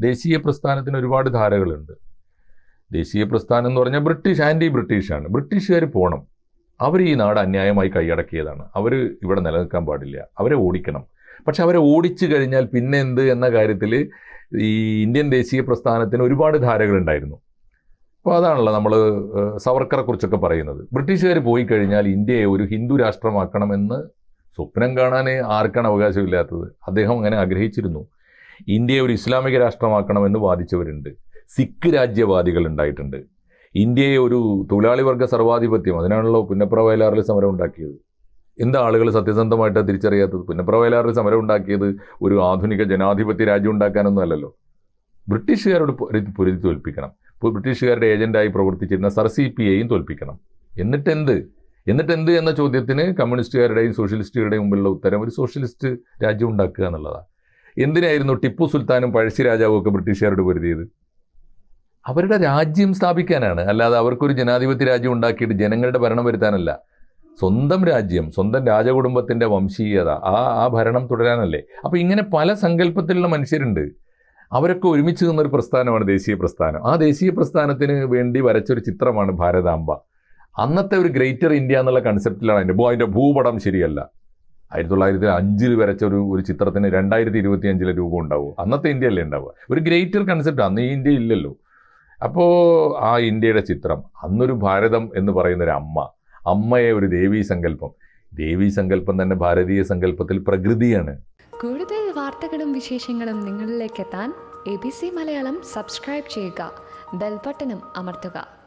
ദേശീയ പ്രസ്ഥാനത്തിന് ഒരുപാട് ധാരകളുണ്ട്. ദേശീയ പ്രസ്ഥാനം എന്ന് പറഞ്ഞാൽ ബ്രിട്ടീഷ് ആന്റി ബ്രിട്ടീഷാണ് ബ്രിട്ടീഷുകാർ പോകണം അവർ ഈ നാട് അന്യായമായി കൈയടക്കിയതാണ്. അവർ ഇവിടെ നിലനിൽക്കാൻ പാടില്ല. അവരെ ഓടിക്കണം. പക്ഷെ അവരെ ഓടിച്ചു കഴിഞ്ഞാൽ പിന്നെ എന്ത് എന്ന കാര്യത്തിൽ ഈ ഇന്ത്യൻ ദേശീയ പ്രസ്ഥാനത്തിന് ഒരുപാട് ധാരകളുണ്ടായിരുന്നു. അപ്പോൾ അതാണല്ലോ നമ്മൾ സവർക്കറെ കുറിച്ചൊക്കെ പറയുന്നത്. ബ്രിട്ടീഷുകാർ പോയി കഴിഞ്ഞാൽ ഇന്ത്യയെ ഒരു ഹിന്ദു രാഷ്ട്രമാക്കണമെന്ന് സ്വപ്നം കാണാൻ ആർക്കാണ് അവകാശമില്ലാത്തത്? അദ്ദേഹം അങ്ങനെ ആഗ്രഹിച്ചിരുന്നു. ഇന്ത്യയെ ഒരു ഇസ്ലാമിക രാഷ്ട്രമാക്കണമെന്ന് വാദിച്ചവരുണ്ട്. സിഖ് രാജ്യവാദികൾ ഉണ്ടായിട്ടുണ്ട്. ഇന്ത്യയെ ഒരു തൊഴിലാളി വർഗ സർവാധിപത്യം അതിനാണല്ലോ പുന്നപ്ര വയലാറിൽ സമരം ഉണ്ടാക്കിയത്. എന്താ ആളുകൾ സത്യസന്ധമായിട്ട് തിരിച്ചറിയാത്തത്? പുന്നപ്ര വയലാറിൽ സമരം ഉണ്ടാക്കിയത് ഒരു ആധുനിക ജനാധിപത്യ രാജ്യം ഉണ്ടാക്കാനൊന്നും അല്ലല്ലോ. ബ്രിട്ടീഷുകാരോട് പൊരുതി തോൽപ്പിക്കണം. ബ്രിട്ടീഷുകാരുടെ ഏജന്റായി പ്രവർത്തിച്ചിരുന്ന സർ സി പി എയും തോൽപ്പിക്കണം. എന്നിട്ടെന്ത്? എന്നിട്ടെന്ത് എന്ന ചോദ്യത്തിന് കമ്മ്യൂണിസ്റ്റുകാരുടെയും സോഷ്യലിസ്റ്റുകളുടെയും മുമ്പിലുള്ള ഉത്തരം ഒരു സോഷ്യലിസ്റ്റ് രാജ്യം ഉണ്ടാക്കുക എന്നുള്ളതാണ് എന്തിനായിരുന്നു ടിപ്പു സുൽത്താനും പഴശ്ശി രാജാവും ഒക്കെ ബ്രിട്ടീഷുകാരോട് പൊരുതിയത്? അവരുടെ രാജ്യം സ്ഥാപിക്കാനാണ്. അല്ലാതെ അവർക്കൊരു ജനാധിപത്യ രാജ്യം ഉണ്ടാക്കിയിട്ട് ജനങ്ങളുടെ ഭരണം വരുത്താനല്ല. സ്വന്തം രാജ്യം സ്വന്തം രാജകുടുംബത്തിന്റെ വംശീയത ആ ആ ഭരണം തുടരാനല്ലേ. അപ്പോൾ ഇങ്ങനെ പല സങ്കല്പത്തിലുള്ള മനുഷ്യരുണ്ട്. അവരൊക്കെ ഒരുമിച്ച് നിന്നൊരു പ്രസ്ഥാനമാണ് ദേശീയ പ്രസ്ഥാനം. ആ ദേശീയ പ്രസ്ഥാനത്തിന് വേണ്ടി വരച്ചൊരു ചിത്രമാണ് ഭാരതാംബ. അന്നത്തെ ഒരു ഗ്രേറ്റർ ഇന്ത്യ എന്നുള്ള കൺസെപ്റ്റിലാണ് അതിന്റെ അതിന്റെ ഭൂപടം ശരിയല്ല. ആയിരത്തി തൊള്ളായിരത്തി അഞ്ചിൽ വരച്ച ഒരു ഒരു ചിത്രത്തിന് രണ്ടായിരത്തി ഇരുപത്തി അഞ്ചിലെ രൂപം ഉണ്ടാവും അന്നത്തെ ഇന്ത്യ അല്ലേ ഉണ്ടാവുക. ഒരു ഗ്രേറ്റർ കൺസെപ്റ്റ് അന്ന് ഈ ഇന്ത്യ ഇല്ലല്ലോ. അപ്പോൾ ആ ഇന്ത്യയുടെ ചിത്രം അന്നൊരു ഭാരതം എന്ന് പറയുന്ന ഒരു അമ്മ അമ്മയെ ഒരു ദേവീ സങ്കല്പം. ദേവീ സങ്കല്പം തന്നെ ഭാരതീയ സങ്കല്പത്തിൽ പ്രകൃതിയാണ്. കൂടുതൽ വാർത്തകളും വിശേഷങ്ങളും നിങ്ങളിലേക്ക് എത്താൻ A B C Malayalam subscribe ചെയ്യുക. ബെൽബട്ടനും അമർത്തുക.